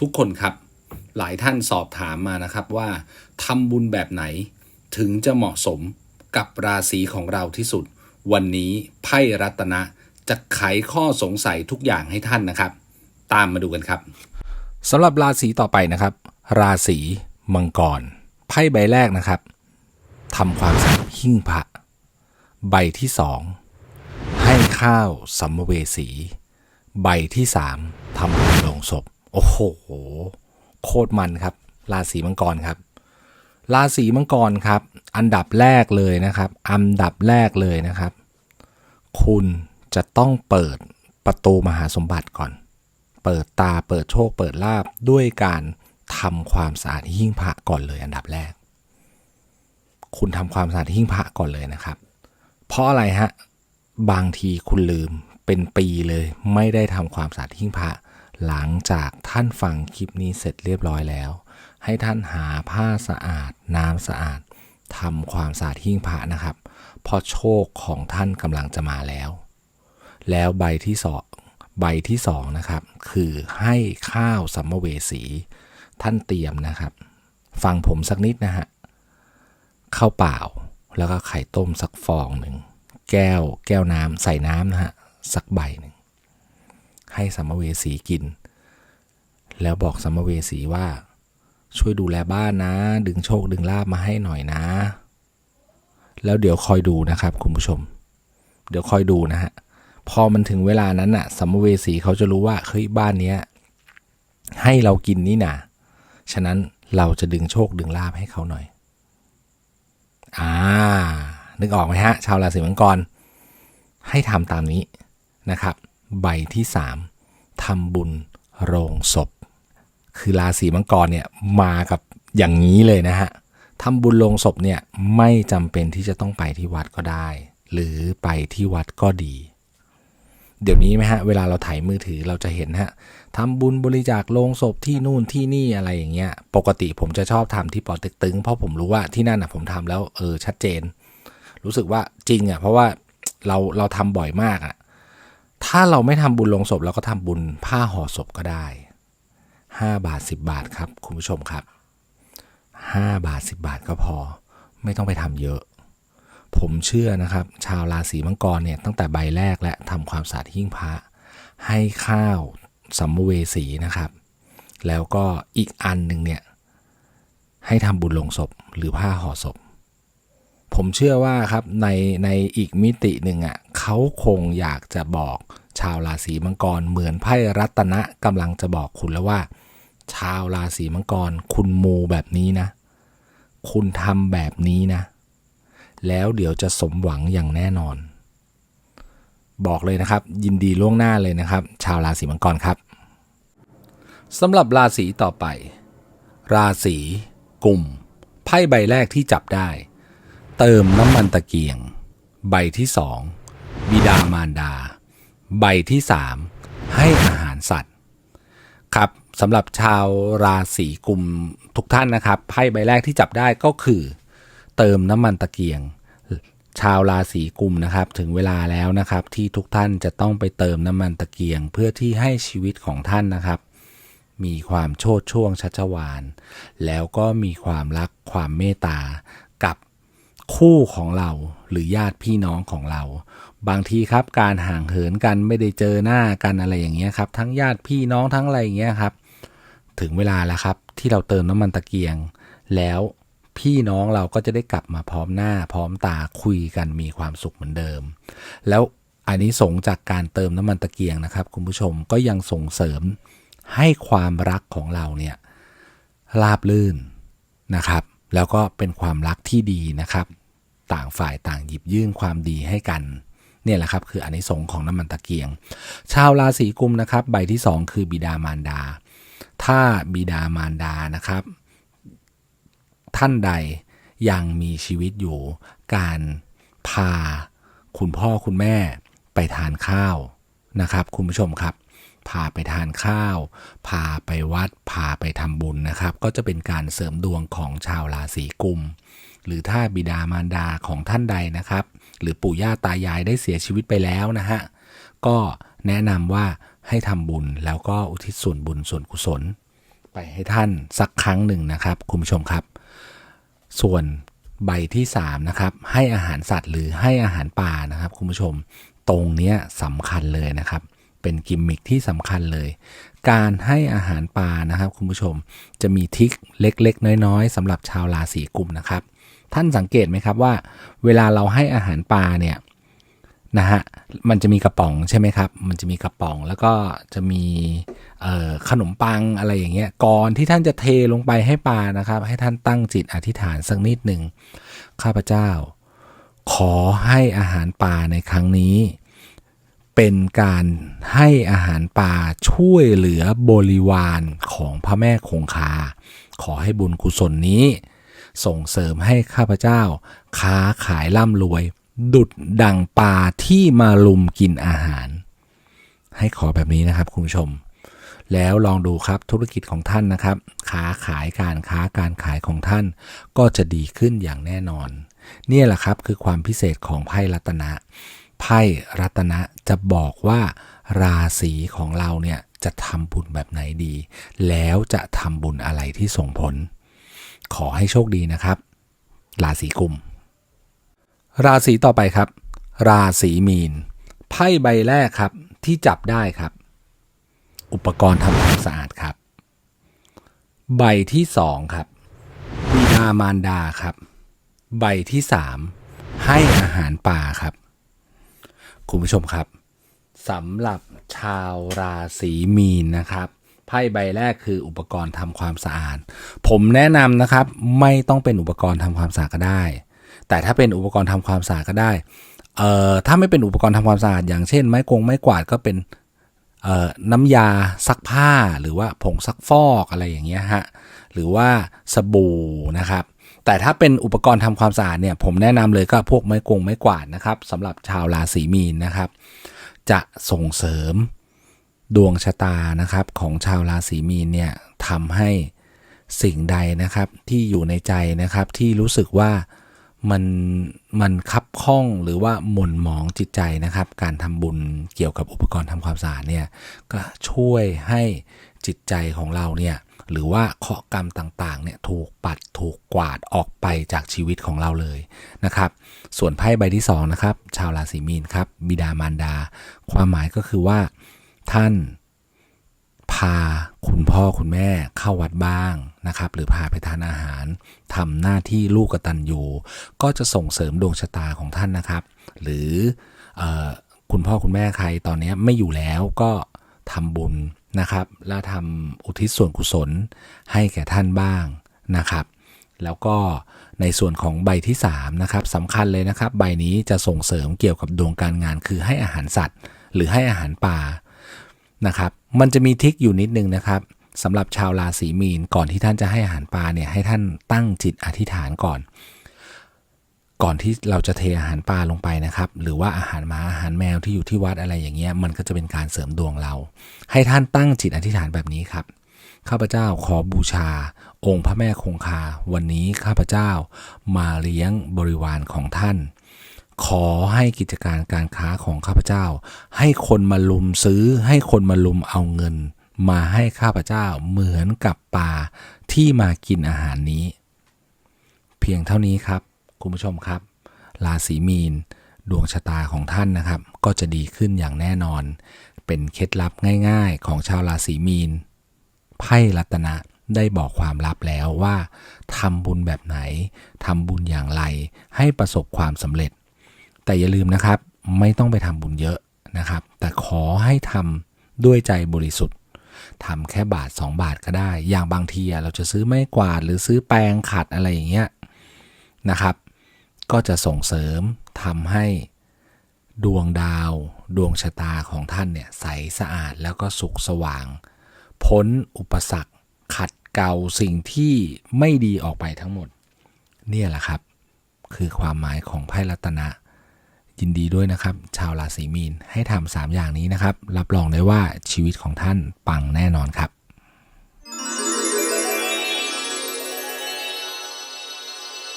ทุกคนครับ หลายท่านสอบถามมานะครับว่าทำบุญแบบไหนถึงจะเหมาะสมกับราศีของเราที่สุด วันนี้ไพ่รัตนะจะไขข้อสงสัยทุกอย่างให้ท่านนะครับ ตามมาดูกันครับสำหรับราศีต่อไปนะครับ ราศีมังกรไพ่ใบแรกนะครับทำความสะอาดหิ้งพระใบที่สองให้ข้าวสัมเวสี ใบที่สามทำลงศพ อ้โห โคตรมันครับ ราศีมังกรครับ ราศีมังกรครับ อันดับแรกเลยนะครับ อันดับแรกเลยนะครับ คุณจะต้องเปิดประตูมหาสมบัติก่อน เปิดตาเปิดโชค เปิดลาบด้วยการทำความสะอาดหิ้งพระก่อนเลยอันดับแรก คุณทำความสะอาดหิ้งพระก่อนเลยนะครับ เพราะอะไรฮะ บางทีคุณลืมเป็นปีเลย ไม่ได้ทำความสะอาดหิ้งพระ หลังจากท่านฟังคลิปนี้เสร็จเรียบร้อยแล้ว ให้ท่านหาผ้าสะอาด น้ำสะอาดทำความสะอาดหิ้งพระนะครับเพราะโชคของท่านกำลังจะมาแล้ว แล้วใบที่สองใบที่สองนะครับ คือให้ข้าวสัมเวสีท่านเตรียมนะครับ ฟังผมสักนิดนะฮะข้าวเปล่าแล้วก็ไข่ต้มสักฟองหนึ่ง แก้วแก้วน้ำใส่น้ำนะฮะสักใบหนึ่ง ให้สัมเวสีกิน แล้วบอกสัมเวสีว่า ช่วยดูแลบ้านนะ ดึงโชคดึงลาบมาให้หน่อยนะ แล้วเดี๋ยวคอยดูนะครับคุณผู้ชม เดี๋ยวคอยดูนะฮะพอมันถึงเวลานั้นน่ะสัมเวสีเขาจะรู้ว่าเฮ้ยบ้านเนี้ยให้เรากินนี่นาฉะนั้นเราจะดึงโชคดึงลาบให้เขาหน่อย อ่า นึกออกไหมฮะ ชาวราศีมังกร ให้ทำตามนี้นะครับ ใบที่สามทำบุญโรงศพ คือราศีมังกรเนี่ยมากับอย่างนี้เลยนะฮะทำบุญโรงศพเนี่ยไม่จำเป็นที่จะต้องไปที่วัดก็ได้ หรือไปที่วัดก็ดี เดี๋ยวนี้ไหมฮะเวลาเราถ่ายมือถือเราจะเห็นฮะทำบุญบริจาคโลงศพที่นู่นที่นี่อะไรอย่างเงี้ย ปกติผมจะชอบทำที่ปอต็กตึง เพราะผมรู้ว่าที่นั่นนะผมทำแล้วเออชัดเจน รู้สึกว่าจริงอะเพราะว่าเราเราทำบ่อยมากอะ ถ้าเราไม่ทำบุญลงศพเราก็ทำบุญผ้าห่อศพก็ได้ห้าบาทสิบบาทครับคุณผู้ชมครับห้าบาทสิบบาทก็พอ ไม่ต้องไปทำเยอะ ผมเชื่อนะครับ ชาวราศีมังกรเนี่ยตั้งแต่ใบแรกและทำความสะอาดหิ้งพระ ให้ข้าวสัมเวสีนะครับ แล้วก็อีกอันหนึ่งเนี่ยให้ทำบุญลงศพหรือผ้าห่อศพ ผมเชื่อว่าครับในในอีกมิติหนึ่งอะเขาคงอยากจะบอกชาวราศีมังกรเหมือนไพ่รัตนะกำลังจะบอกคุณแล้วว่า ชาวราศีมังกร คุณมูแบบนี้นะ คุณทำแบบนี้นะ แล้วเดี๋ยวจะสมหวังอย่างแน่นอน บอกเลยนะครับ ยินดีล่วงหน้าเลยนะครับ ชาวราศีมังกรครับสำหรับราศีต่อไป ราศีกลุ่มไพ่ใบแรกที่จับได้ เติมน้ำมันตะเกียง ใบที่สองบิดามารดา ใบที่สามให้อาหารสัตว์ ครับสำหรับชาวราศีกุมทุกท่านนะครับไพ่ใบแรกที่จับได้ก็คือ เติมน้ำมันตะเกียง ชาวราศีกุมนะครับ ถึงเวลาแล้วนะครับ ที่ทุกท่านจะต้องไปเติมน้ำมันตะเกียง เพื่อที่ให้ชีวิตของท่านนะครับ มีความโชดช่วงชัชวาน แล้วก็มีความรักความเมตตากับ คู่ของเราหรือญาติพี่น้องของเรา บางทีครับการห่างเหินกันไม่ได้เจอหน้ากันอะไรอย่างเงี้ยครับ ทั้งญาติพี่น้องทั้งอะไรอย่างเงี้ยครับ ถึงเวลาแล้วครับ ที่เราเติมน้ำมันตะเกียง แล้วพี่น้องเราก็จะได้กลับมาพร้อมหน้า พร้อมตาคุยกันมีความสุขเหมือนเดิม แล้วอันนี้สงจากการเติมน้ำมันตะเกียงนะครับ คุณผู้ชมก็ยังส่งเสริมให้ความรักของเราเนี่ยราบลื่นนะครับ แล้วก็เป็นความรักที่ดีนะครับ ต่างฝ่ายต่างหยิบยื่นความดีให้กันเนี่ยแหละครับคืออนิสงส์ของน้ำมันตะเกียง ชาวราศีกุมนะครับ ใบที่สองคือบิดามารดา ถ้าบิดามารดานะครับ ท่านใดยังมีชีวิตอยู่ การพา คุณพ่อคุณแม่ไปทานข้าวนะครับ คุณผู้ชมครับ พาไปทานข้าว พาไปวัด พาไปทำบุญนะครับ ก็จะเป็นการเสริมดวงของชาวราศีกุม หรือถ้าบิดามารดาของท่านใดนะครับ หรือปู่ย่าตายายได้เสียชีวิตไปแล้วนะฮะก็แนะนำว่าให้ทำบุญแล้วก็อุทิศส่วนบุญส่วนกุศล ไปให้ท่านสักครั้งหนึ่งนะครับคุณผู้ชมครับ ส่วนใบที่3นะครับให้อาหารสัตว์หรือให้อาหารปลานะครับคุณผู้ชมตรงเนี้ยสำคัญเลยนะครับ เป็นกิมมิคที่สำคัญเลย การให้อาหารปลานะครับคุณผู้ชมจะมีทิคเล็กๆ น้อยๆสำหรับชาวราศีกุมนะครับ ท่านสังเกตไหมครับว่า เวลาเราให้อาหารปลาเนี่ยนะฮะมันจะมีกระป๋องใช่ไหมครับ มันจะมีกระป๋องแล้วก็จะมีขนมปังอะไรอย่างเงี้ยก่อนที่ท่านจะเทลงไปให้ปลานะครับ ให้ท่านตั้งจิตอธิษฐานสักนิดหนึ่งข้าพเจ้า ขอให้อาหารปลาในครั้งนี้ เป็นการให้อาหารปลาช่วยเหลือบริวารของพระแม่คงคา ขอให้บุญกุศลนี้ ส่งเสริมให้ข้าพเจ้า ค้าขายร่ำรวย ดุดดังปลาที่มาลุมกินอาหาร ให้ขอแบบนี้นะครับคุณผู้ชม แล้วลองดูครับธุรกิจของท่านนะครับ ค้าขายการค้าการขายของท่าน ก็จะดีขึ้นอย่างแน่นอน เนี่ยแหละครับคือความพิเศษของไพ่รัตนะไพ่รัตนะจะบอกว่าราศีของเราเนี่ยจะทำบุญแบบไหนดี แล้วจะทำบุญอะไรที่ส่งผล ขอให้โชคดีนะครับ ราศีกุม ราศีต่อไปครับ ราศีมีน ไพ่ใบแรกครับที่จับได้ครับ อุปกรณ์ทำความสะอาดครับ ใบที่สองครับบิดามารดาครับ ใบที่สามให้อาหารปลาครับ คุณผู้ชมครับสำหรับชาวราศีมีนนะครับ ไพ่ใบแรกคืออุปกรณ์ทำความสะอาด ผมแนะนำนะครับ ไม่ต้องเป็นอุปกรณ์ทำความสะอาดก็ได้ แต่ถ้าเป็นอุปกรณ์ทำความสะอาดก็ได้เอ่อถ้าไม่เป็นอุปกรณ์ทำความสะอาดอย่างเช่น ไม้กงไม้กวาดก็เป็นเอ่อน้ำยาซักผ้าหรือว่าผงซักฟอกอะไรอย่างเงี้ยฮะหรือว่าสบู่นะครับ แต่ถ้าเป็นอุปกรณ์ทำความสะอาดเนี่ยผมแนะนำเลยก็พวกไม้กงไม้กวาดนะครับสำหรับชาวราศีมีนนะครับ จะส่งเสริม ดวงชะตานะครับของชาวราศีมีนเนี่ยทำให้สิ่งใดนะครับที่อยู่ในใจนะครับที่รู้สึกว่ามันมันคับข้องหรือว่าหม่นหมองจิตใจนะครับ การทำบุญเกี่ยวกับอุปกรณ์ทำความสะอาดเนี่ยก็ช่วยให้จิตใจของเราเนี่ยหรือว่าเคาะกรรมต่างๆเนี่ยถูกปัดถูกกวาดออกไปจากชีวิตของเราเลยนะครับ ส่วนไพ่ใบที่สองนะครับชาวราศีมีนครับบิดามารดา ความหมายก็คือว่า ท่าน พาคุณพ่อคุณแม่เข้าวัดบ้างนะครับ หรือพาไปทานอาหารทำหน้าที่ลูกกตัญญูก็จะส่งเสริมดวงชะตาของท่านนะครับ หรือออคุณพ่อคุณแม่ใครตอนนี้ไม่อยู่แล้วก็ทำบุญนะครับ และทำอุทิศส่วนกุศลให้แก่ท่านบ้างนะครับ แล้วก็ในส่วนของใบที่3นะครับสำคัญเลยนะครับ ใบนี้จะส่งเสริมเกี่ยวกับดวงการงานคือให้อาหารสัตว์ หรือให้อาหารป่า นะครับ มันจะมีทิคอยู่นิดนึงนะครับสำหรับชาวราศีมีนก่อนที่ท่านจะให้อาหารปลาเนี่ยให้ท่านตั้งจิตอธิษฐานก่อน ก่อนที่เราจะเทอาหารปลาลงไปนะครับ หรือว่าอาหารหมาอาหารแมวที่อยู่ที่วัดอะไรอย่างเงี้ยมันก็จะเป็นการเสริมดวงเรา ให้ท่านตั้งจิตอธิษฐานแบบนี้ครับข้าพเจ้าขอบูชา องค์พระแม่คงคา วันนี้ข้าพเจ้ามาเลี้ยงบริวารของท่าน ขอให้กิจการการค้าของข้าพเจ้า ให้คนมาลุมซื้อ ให้คนมาลุมเอาเงิน มาให้ข้าพเจ้าเหมือนกับปลาที่มากินอาหารนี้ เพียงเท่านี้ครับ คุณผู้ชมครับ ราศีมีน ดวงชะตาของท่านนะครับ ก็จะดีขึ้นอย่างแน่นอน เป็นเคล็ดลับง่ายๆ ของชาวราศีมีนไพ่รัตนะได้บอกความลับแล้วว่าทำบุญแบบไหนทำบุญอย่างไรให้ประสบความสำเร็จ แต่อย่าลืมนะครับ ไม่ต้องไปทำบุญเยอะนะครับ แต่ขอให้ทำด้วยใจบริสุทธิ์ทำแค่บาท 2 บาทก็ได้ อย่างบางทีเราจะซื้อไม้กวาดหรือซื้อแปรงขัดอะไรอย่างเงี้ยนะครับ ก็จะส่งเสริมทำให้ดวงดาว ดวงชะตาของท่านเนี่ยใสสะอาดแล้วก็สุขสว่าง พ้นอุปสรรค ขัดเกลาสิ่งที่ไม่ดีออกไปทั้งหมด เนี่ยแหละครับ คือความหมายของไพ่รัตนะ ยินดีด้วยนะครับ ชาวราศีมีนให้ทำสามอย่างนี้นะครับ รับรองได้ว่าชีวิตของท่านปังแน่นอนครับ